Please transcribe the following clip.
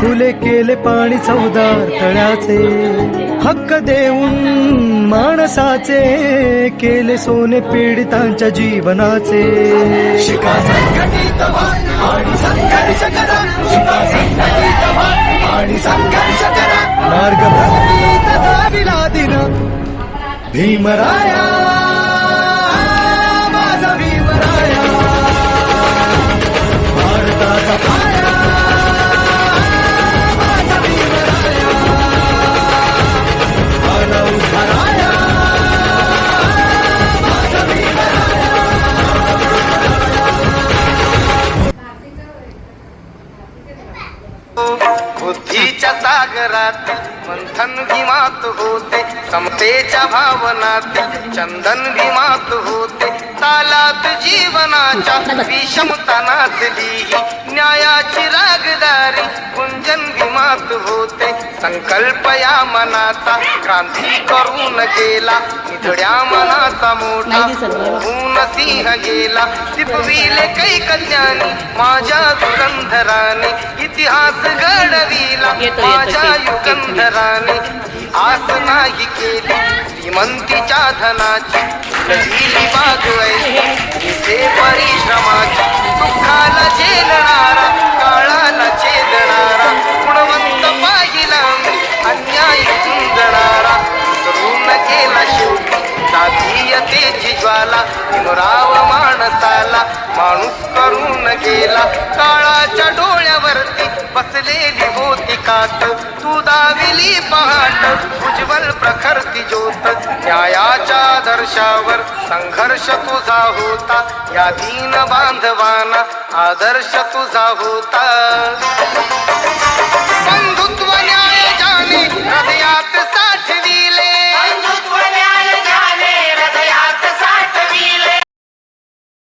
फुले केले पाणी चौदार तळ्याचे. हक्क देऊन माणसाचे केले सोने पीडितांच्या जीवनाचे. शिका संघटित आणि संघर्ष करा शिका संघटित आणि संघर्ष करा मार्ग भक्तीचा दाविला दिन भीमराया बुद्धीच्या सागरात मंथन भीमात होते. समतेच्या भावनात चंदन भीमात होते. तालात जीवनाच्या विषमतानातली न्यायाची रागदारी गुंजन भीमात होते. संकल्प या मनाचा क्रांती करून गेला. निधड्या मनाचा मोठा होऊन सिंह गेला. टिपविले कै कल्याणी माझ्या दुरंधराने. इतिहास घडविला माझ्या आस नाही केली श्रीमंतीच्या धनाची. बाग ऐसे परिश्रमाची. दुःखाला झेलणारा काळाला गुणवंत पाहिला अन्याय गुंजणारा. करून गेला शेवटी जातीयतेची ज्वाला. माणसाला माणूस करून गेला. ताट तू दाविली पहाट उज्ज्वल प्रखर ती ज्योत न्यायाच्या आदर्शावर संघर्ष तुझा होता या दीन बांधवाना आदर्श तुझा होता. बंधुत्व न्याय जाणे हृदयात साठ